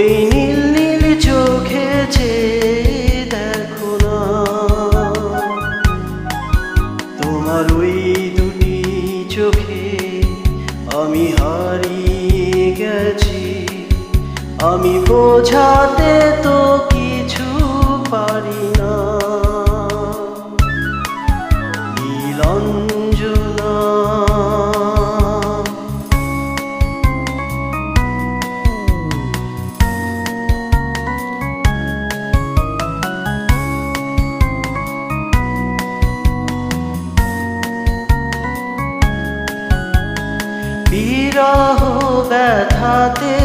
ওই নীল নীল চোখে যে দেখো না। তোমার ওই দুটি চোখে আমি হারিয়ে গেছি। আমি বোঝাতে তো বিরহ ব্যথাতে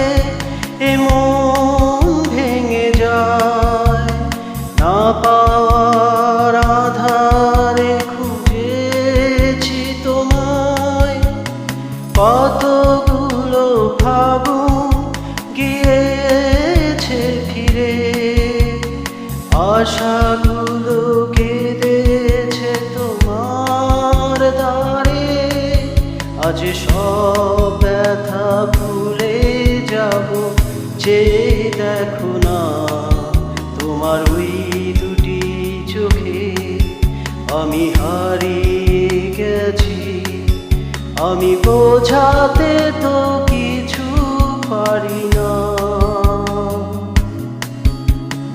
এমন ভেঙে যায়। না পাওয়ার আধারে খুঁজেছি তোমায়। কতগুলো ফাগুন গিয়েছে ফিরে। আশাগুলো কেঁদেছে তোমার দ্বারে আজ সব ব্যথা ভুলে যাব, যে দেখো না তোমার ওই দুটি চোখে। আমি হারিয়ে গেছি, আমি বোঝাতে তো কিছু পারি না।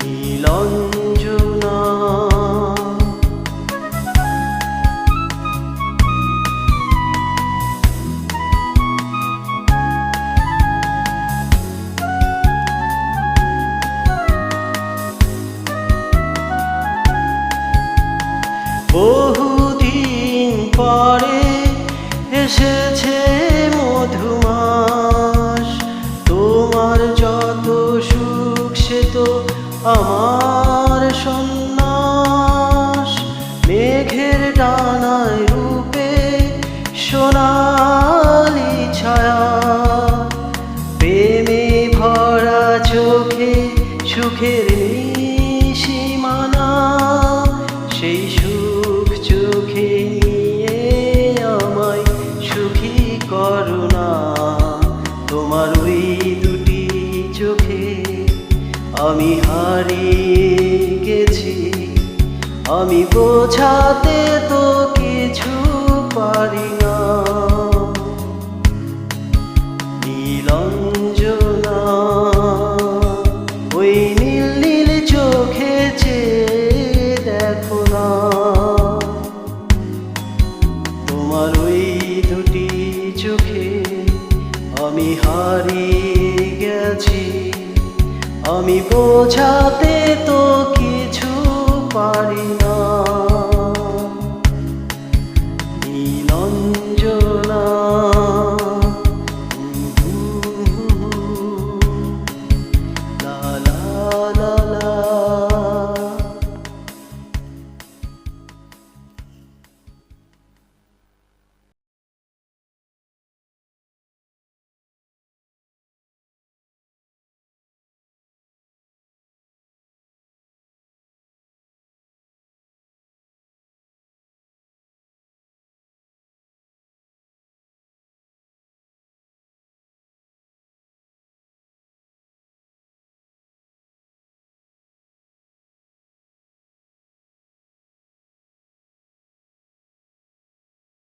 নীলাঞ্জনা oh আমি হারিয়ে গেছি। আমি বোঝাতে তো কিছু পারি আমি বোঝাতে তো কিছু পারি না।